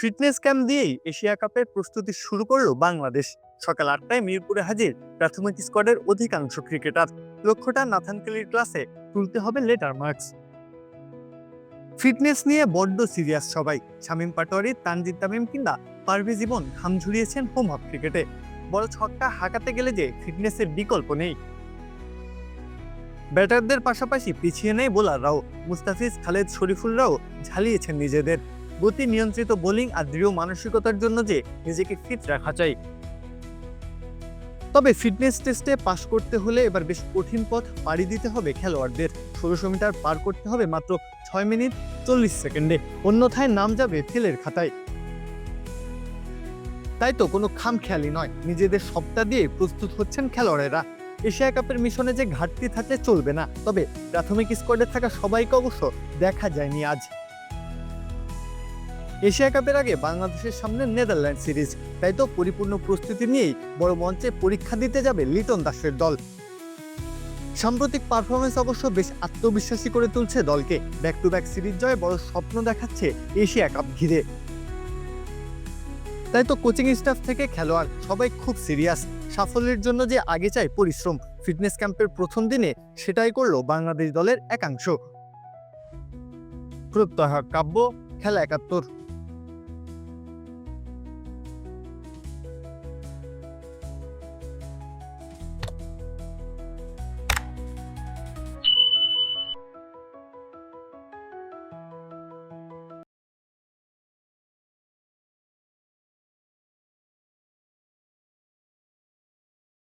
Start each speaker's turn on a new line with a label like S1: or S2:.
S1: Fitness camp দিয়েই Asia কাপের প্রস্তুতি শুরু করল বাংলাদেশ। সকাল আটটায় মিরপুরে হাজির প্রাথমিক স্কোয়াডের অধিকাংশ ক্রিকেটার। লক্ষ্যটা নাথানকেলির ক্লাসে তুলতে হবে লেটার মার্কস। ফিটনেস নিয়ে বড্ড সিরিয়াস সবাই। শামীম পাটোয়ারি, তানজিদ তামিম কিংবা পারভেজ জীবন ঘাম ঝুরিয়েছেন হোম হাফ ক্রিকেটে। বড় ছক্কা হাঁকাতে গেলে যে ফিটনেসের বিকল্প নেই। ব্যাটারদের পাশাপাশি পিছিয়ে নেই বোলাররাও। মুস্তাফিজ, খালেদ শরীফুলরাও ঝালিয়েছেন নিজেদের। গতি নিয়ন্ত্রিত বোলিং আর দৃঢ় মানসিকতার জন্য যে নিজেকে ফিট রাখা চাই। তবে ফিটনেস টেস্টে পাশ করতে হলে এবার বেশ কঠিন পথ পাড়ি দিতে হবে খেলোয়াড়দের। ষোলোশো মিটার পার করতে হবে মাত্র ছয় মিনিট চল্লিশ সেকেন্ডে, অন্যথায় নাম যাবে ফেলের খাতায়। তাই তো কোনো খাম খামখেয়ালি নয়, নিজেদের সবটা দিয়ে প্রস্তুত হচ্ছেন খেলোয়াড়েরা। এশিয়া কাপের মিশনে যে ঘাটতি থাকলে চলবে না, তবে প্রাথমিক স্কোয়াডে থাকা সবাইকে অবশ্য দেখা যায়নি আজ। এশিয়া কাপের আগে বাংলাদেশের সামনে নেদারল্যান্ড সিরিজ। তাই তো পরিপূর্ণ প্রস্তুতি নিয়েই বড় মঞ্চে পরীক্ষা দিতে যাবে লিটন দাসের দল। সাম্প্রতিক পারফরমেন্স অবশ্য বেশ আত্মবিশ্বাসী করে তুলছে দলকে। ব্যাক টু ব্যাক সিরিজ জয়ে বড় স্বপ্ন দেখাচ্ছে এশিয়া কাপ ঘিরে। তাই তো কোচিং স্টাফ থেকে খেলোয়াড় সবাই খুব সিরিয়াস সাফল্যের জন্য যে আগে চাই পরিশ্রম ফিটনেস ক্যাম্পের প্রথম দিনে সেটাই করল বাংলাদেশ দলের একাংশ। প্রত্যহ কাব্য, খেলা একাত্তর।